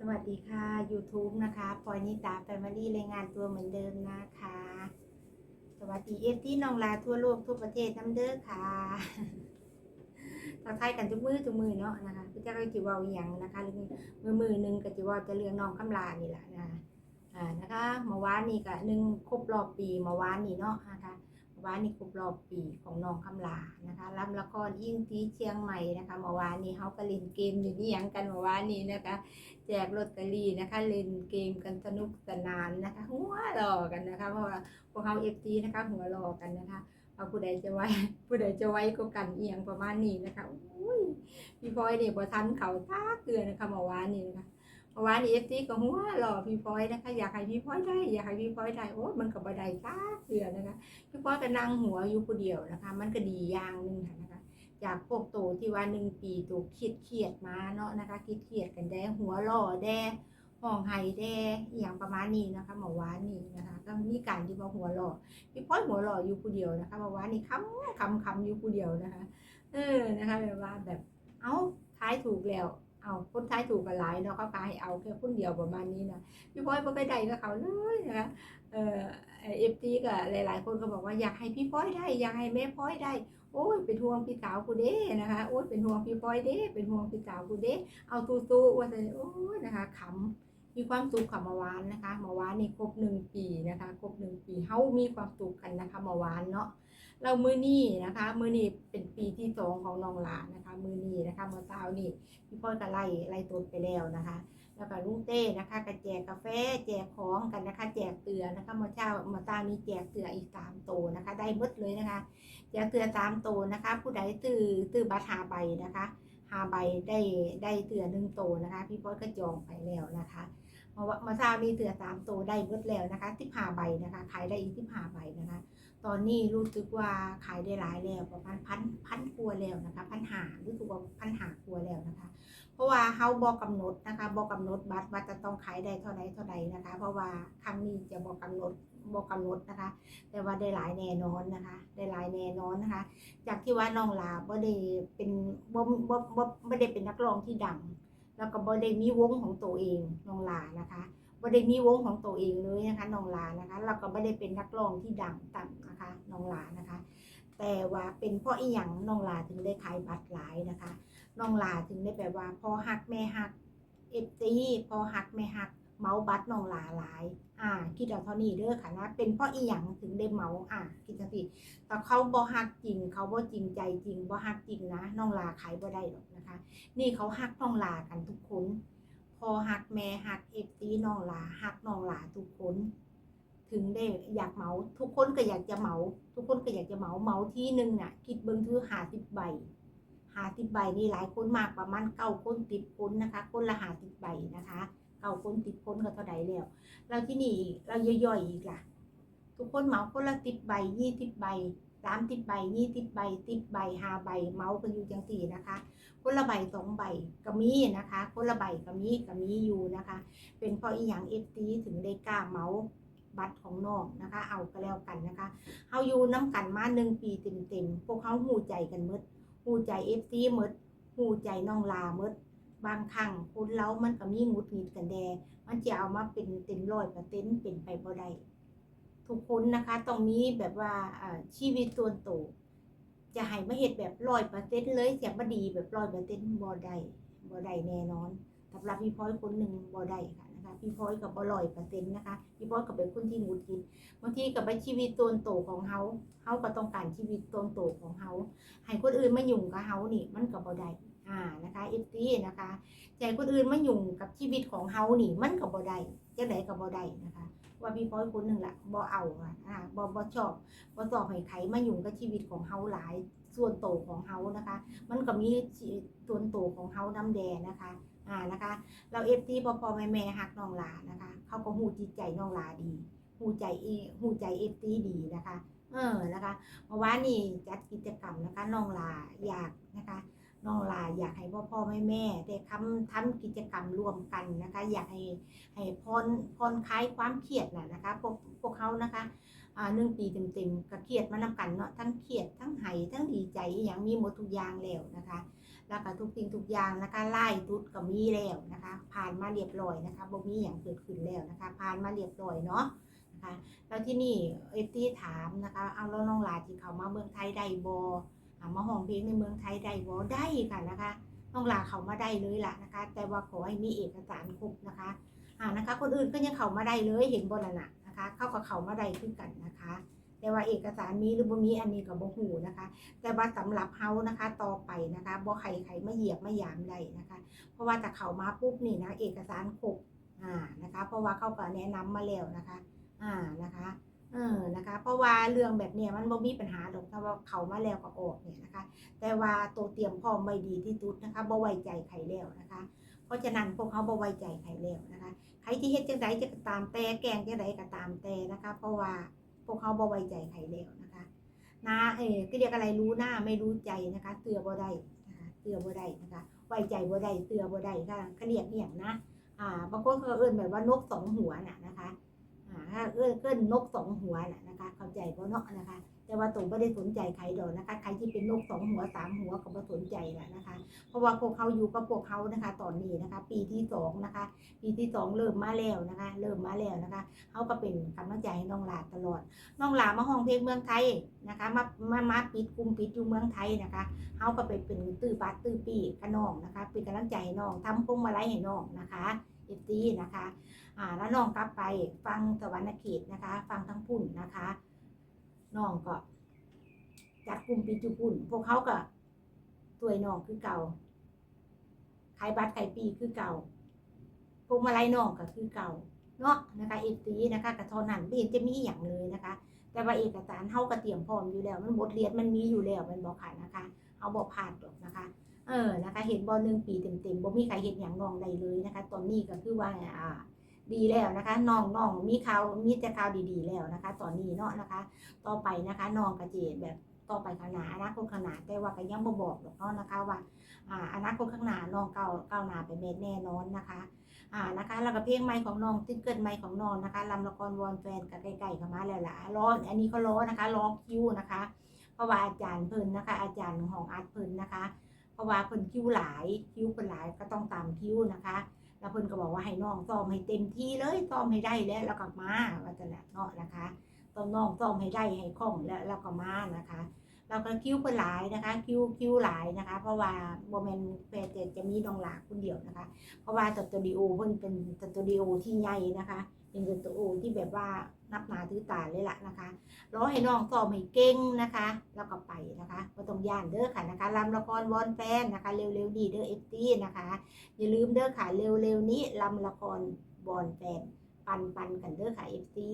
สวัสดีค่ะ YouTube นะคะพอยนิตาแฟมิลี่รายงานตัวเหมือนเดิมนะคะ สวัสดีเอฟที่น้องลาทั่วโลกทั่วประเทศน้ำเด้อค่ะทักทายกันทุกมือทุกมือเนาะนะคะพี่เจ้าก็จิวาอย่างนะคะหรือมือมือหนึ่งก็จิวาจะเรื่องน้องคำลานี่แหละนะอ่านะคะเมื่อวานนี่ก็หนึ่งครบรอบปีเมื่อวานนี่เนาะ วานนี่ครบรอบปีของน้องคำลานะคะรับละครยิ่งที่เชียงใหม่นะคะเมื่อวานนี้เขาก็เล่นเกมอยู่นี่ยังกันเมื่อวานนี้นะคะ แจกลอตเตอรี่นะคะเล่นเกมกันสนุกสนานนะคะ หัวหลอกันนะคะ เพราะว่าพวกเขาเอฟซีนะคะหัวหลอกันนะคะเอาผู้ใดจะไว้ผู้ใดจะไว้ก็กันเอียงประมาณนี้นะคะอุ้ยพี่พลอยเนี่ยพอทันเขาตาเกลือนะคะเมื่อวานนี้นะคะ มื่อวานี่เอฟซีก็หัวหล่อพี่พลอยนะคะอยากให้พี่พลอยได้อยากให้พี่พลอยได้โอ้ยมันก็บ่ได้าเกลือนะคะพี่พลอยก็นั่งหัวอยู่ผู้เดียวนะคะ มันก็ดีอย่างหนึงค่ะนะคะ จากพวกโตที่ว่าหนึ่งปีโตเครียดเครียดมาเนาะนะคะเครียดเครียดกันแด้หัวหล่อแด้ห้องไห้แด้อย่างประมาณนี้นะคะเมื่อวานนี้นะคะก็มีการที่ว่าหัวหล่อพี่พ้อยหัวหล่ออยู่ผู้เดียวนะคะเมื่อวานนี้คำคำคำอยู่ผู้เดียวนะคะ เออนะคะแบบว่าแบบเอ้าท้ายถูกแล้ว เอาคนท้ายถูกกันหลายเนาะเขากายเอาแค่คนเดียวประมาณนี้นะพี่พ้อยไม่ไปได้กับเขาเลยนะคะเออเอฟซีก็หลาย ๆ คนก็บอกว่าอยากให้พี่พ้อยได้อยากให้แม่พ้อยได้โอ้ยเป็นห่วงพี่สาวกูเด้นะคะโอ้ยเป็นห่วงพี่ปอยเด้เป็นห่วงพี่สาวกูเด้เอาตู้ๆว่าแต่โอ้ยนะคะขำมีความสุขค่ะมื่อวานนะคะมื่อวานนี่ครบหนึ่งปีนะคะครบหนึ่งปีเฮามีความสุขกันนะคะมื่อวานเนาะ เรามือนี้นะคะ มือนี้เป็นปีที่สองของน้องหลานนะคะ มือนี้นะคะมอเช้านี่พี่ปอยก็ไล่ไล่ต้นไปแล้วนะคะ แล้วก็ลุงเต้นะคะก็แจกกาแฟแจกของกันนะคะ แจกเตือนะคะมอเช้ามอเช้านี้แจกเตืออีกสามโตนะคะ ได้หมดเลยนะคะแจกเตือสามโตนะคะ ผู้ใดตื้อตื้อบัตรหาใบนะคะหาใบได้ได้เตือหนึ่งโตนะคะ พี่ป้อยก็จองไปแล้วนะคะมื่อวะเช้านี้เตือสามโตได้หมดแล้วนะคะที่หาใบนะคะขายได้อีกที่หาใบนะคะ ตอนนี้รู้สึกว่าขายได้หลายแล้วประมาณพันพันครัวแล้วนะคะพันหารู้สึกว่าพันหาครัวแล้วนะคะ เพราะว่าเฮาบอกกำหนดนะคะบอกกำหนดบัตรว่าจะต้องขายได้เท่าใดเท่าใดนะคะ เพราะว่าครั้งนี้จะบอกกำหนดบอกกำหนดนะคะ แต่ว่าได้หลายแน่นอนนะคะ ได้หลายแน่นอนนะคะ จากที่ว่าน้องลาบ่ได้เป็นบ่บ่บ่บ่ได้เป็นนักร้องที่ดัง แล้วก็บ่ได้มีวงของตัวเองน้องลานะคะ บ่ได้มีวงของตัวเองเลยนะคะน้องลานะคะแล้วก็บ่ได้เป็นนักร้องที่ดังต่ำนะคะน้องลานะคะ แต่ว่าเป็นเพราะอีหยังน้องลาถึงได้ขายบัตรหลายนะคะน้องลาถึงได้แบบว่าพอหักแม่หักเอฟซีพอหักแม่หักเมาบัตรน้องลาหลาย อ่าคิดเอาเท่านี้เด้อค่ะนะเป็นเพราะอีหยังถึงได้เมาอ่าคิดจังซี่แต่เขาบ่หักจริง เขาบ่จริงใจจริงบ่หักจริงนะน้องลาขายบ่ได้หรอกนะคะ นี่เขาหักน้องลากันทุกคน อหักแม่หักเอฟซีน้องหลาหักน้องหลาทุกคน ถึงได้อยากเหมาทุกคนก็อยากจะเหมา ทุกคนก็อยากจะเหมาเหมาที่หนึ่งน่ะ คิดเบิ่งคือหาสิบใบหาสิบใบนี่หลายคนมากประมาณเก้าคนติดคนนะคะ คนละหาสิบใบนะคะเก้าคนติดคนก็เท่าใดแล้วแล้วที่นี่เราย่อยๆอีกล่ะ ทุกคนเหมาคนละสิบใบยี่สิบใบ สามสิบใบยี่สิบใบสิบใบหาใบเมากันอยู่จังสี่นะคะ คนละใบสองใบก็มีนะคะ คนละใบก็มีก็มีอยู่นะคะ เป็นเพราะอีหยังเอฟซีถึงได้กล้าเมาบัตรของน้องนะคะ เอาก็แล้วกันนะคะเฮาอยู่น้ำกันมาหนึ่งปีเต็มๆพวกเขาหูใจกันมดหูใจเอฟซีมดหูใจน้องลามดบางครั้งคนเรามันก็มีหงุดหงิดกันแดมันจะเอามาเป็นเต็มร้อยเปอร์เซ็นต์เป็นไปบ่ได้ ทุกคนนะคะต้องมีแบบว่าชีวิตส่วนตัวจะให้มาเฮ็ดแบบร้อยเปอร์เซ็นต์เลยเสียบดีแบบร้อยเปอร์เซ็นต์บ่ได้บ่ได้แน่นอนสำหรับพี่พลอยคนหนึ่งบ่ได้ค่ะนะคะพี่พลอยกับบ่ร้อยเปอร์เซ็นต์นะคะพี่พลอยก็เป็นคนที่หงุดหงิดบางทีกับไปชีวิตส่วนตัวของเฮาเฮาก็ต้องการชีวิตส่วนตัวของเฮาให้คนอื่นมายุ่งกับเฮานี่มันก็บ่ได้อ่านะคะเอฟซีนะคะใจคนอื่นมายุ่งกับชีวิตของเฮานี่มันก็บ่ได้จังไดก็บ่ได้นะคะ ว่าพี่พ้อยคนหนึ่งละบ่เอาอะอ่าบ่บ่ชอบบ่ชอบให้ใครมายุ่กับชีวิตของเฮาหลายส่วนโตวของเฮานะคะ มันก็มีส่วนโตวของเฮาน้ำแดงนะคะอ่านะคะ เราเอฟซีพ่อพ่อแม่แม่ฮักน้องหลานะคะ เขาก็หูจิตใจน้องหลาดีหูใจเอหูใจเอฟซีดีนะคะ เออนะคะเมื่อวานนี้จัดกิจกรรมนะคะน้องลาอยากนะคะ น้องลาอยากให้พ่อพ่อแม่แม่ได้ทำทำกิจกรรมร่วมกันนะคะ อยากให้ให้พรพรคลายความเครียดน่ะนะคะพวกพวกเขานะคะอ่าหนึ่งปีเต็มๆก็เครียดมานำกันเนาะทั้งเครียดทั้งไห้ทั้งดีใจอย่างมีหมดทุกอย่างแล้วนะคะ แล้วก็ทุกสิ่งทุกอย่างนะคะไล่ตุดก็มีแล้วนะคะ ผ่านมาเรียบร้อยนะคะบ่มีอย่างเกิดขึ้นแล้วนะคะ ผ่านมาเรียบร้อยเนาะนะคะแล้วที่นี่เอฟตีถามนะคะเอาแล้วน้องลาที่เขามาเมืองไทยได้บอ มาห้องเพลงในเมืองไทยได้บ่ได้ค่ะนะคะน้องลาเขามาได้เลยล่ะนะคะ แต่ว่าขอให้มีเอกสารครบนะคะอ่านะคะ คนอื่นก็ยังเขามาได้เลยเห็นบนน่ะนะนะคะ เข้ากับเขามาได้คือกันนะคะ แต่ว่าเอกสารมีหรือบ่มีอันนี้ก็บ่ฮู้นะคะ แต่ว่าสำหรับเฮานะคะ ต่อไปนะคะบ่ใครใครมาเหยียบมายามได้นะคะ เพราะว่าแต่เขามาปุ๊บนี่นะเอกสารครบอ่านะคะ เพราะว่าเขาก็แนะนำมาแล้วนะคะ อ่านะคะ เออนะคะ เพราะว่าเรื่องแบบเนี้ยมันบ่มีปัญหาหรอกถ้าว่าเขามาแล้วก็ออกเนี่ยนะคะ แต่ว่าตัวเตรียมพร้อมไว้ดีที่สุดนะคะบ่ไว้ใจใครแล้วนะคะ เพราะฉะนั้นพวกเขาบ่ไว้ใจใครแล้วนะคะ ใครที่เฮ็ดจังไดจะตามแต่แกงจังไดก็ตามแต่นะคะ เพราะว่าพวกเขาบ่ไว้ใจใครแล้วนะคะนะเออก็เรียกอะไรรู้หน้าไม่รู้ใจนะคะเตือบ่ได้นะคะเตือบ่ได้นะคะไว้ใจบ่ได้เตือบ่ได้ค่ะเขาเรียกอหย่างนะอ่าบางคนเขาเอิ้นแบบว่านกสองหัวน่ะนะคะ อ่าถ้าเอิ้นเอิ้นนกสองหัวน่ะนะคะเข้าใจบ่เนาะนะคะ แต่ว่าตัวไม่ได้สนใจใครดอกนะคะใครที่เป็นนกสองหัวสามหัวก็ไม่สนใจแหละนะคะ เพราะว่าพวกเขาอยู่กับพวกเขานะคะ ตอนนี้นะคะ ปีที่สองนะคะ ปีที่สองเริ่มมาแล้วนะคะ เริ่มมาแล้วนะคะเขาก็เป็นกำลังใจให้น้องหลาตลอด น้องหลามาห้องเพลงเมืองไทยนะคะ มามามาปิดกลุ่มปิดอยู่เมืองไทยนะคะเขาก็ไปเป็นตื้อปัดตื้อปีกับน้องนะคะ เป็นกำลังใจให้น้องทำพวงมาลัยให้น้องนะคะ เอฟซีนะคะอ่าแล้วน้องกลับไปฟังสวรรณเขตนะคะ ฟังทั้งพุ่นนะคะน้องก็ จัดกลุ่มปิดจุปุ่น พวกเขาก็ตัวยน้องคือเก่าขายบัตรขายปีคือเก่าพวกมาลัยน้องก็คือเก่าเนาะนะคะเอฟซีนะคะกระทอนันไม่เห็นจะมีอย่างเลยนะคะ แต่ว่าเอกสารเฮาก็เตรียมพร้อมอยู่แล้ว มันบทเรียนมันมีอยู่แล้วมันบอกค่ะนะคะ เอาบอกผ่านหรอกนะคะ เออนะคะเห็นบอลหนึ่งปีเต็มๆบ่มีใครเห็นอย่างนองใดเลยนะคะ ตอนนี้ก็คือว่าอ่าดีแล้วนะคะน้องน้องมีข่าวมีแต่ข่าวดีๆแล้วนะคะ ตอนนี้เนาะนะคะ ต่อไปนะคะน้องกระเจดแบบต่อไปข้างหน้าอนาคตข้างหน้าแต่ว่าก็ยังบ่บอกหรอกเนาะนะคะว่าอ่าอนาคตข้างหน้าน้องเก้าวก้าหน้าไปเม็ดแน่นอนนะคะอ่านะคะแล้วก็เพลงใหม่ของน้องซิงเกิลใหม่ของน้องนะคะลำละครวอนแฟนกับใกล้ๆเข้ามาแล้วล่ะรออันนี้ก็รอนะคะรอคิวนะคะเพราะว่าอาจารย์เพิ่นนะคะ อาจารย์ของอาร์ตเพิ่นนะคะ เพราะว่าเพิ่นคิวหลายคิวเพิ่นหลายก็ต้องตามคิวนะคะ แล้วเพิ่นก็บอกว่าให้น้องซ้อมให้เต็มที่เลยซ้อมให้ได้แล้วแล้วก็มาว่าจะเนาะนะคะต้องน้องซ้อมให้ได้ให้คล่องแล้วแล้วก็มานะคะแล้วก็คิ้วเพิ่นหลายนะคะคิ้วคิ้วหลายนะคะ เพราะว่าโมเมนแฟนจจะมีน้องหลาคนเดียวนะคะ เพราะว่าสตูดิโอเพิ่นเป็นสตูดิโอที่ใหญ่นะคะ เป็นสตูดิโอที่แบบว่านับหนาถือตาเลยล่ะนะคะรอให้น้องซ้อมให้เก่งนะคะแล้วก็ไปนะคะก็ต้องย่านเด้อค่ะนะคะรำละครวอนแฟนนะคะเร็วๆดีเด้อเอฟซีนะคะอย่าลืมเด้อค่ะเร็วๆนี้ลำละครบอลแฟนปันปันกันเด้อค่ะเอฟซี